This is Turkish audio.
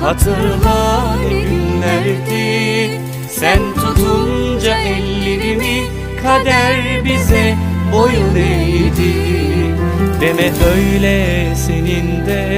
Hatırla ne günlerdi? Sen tutunca ellerimi Kader bize boyun eğdi. Deme öyle senin de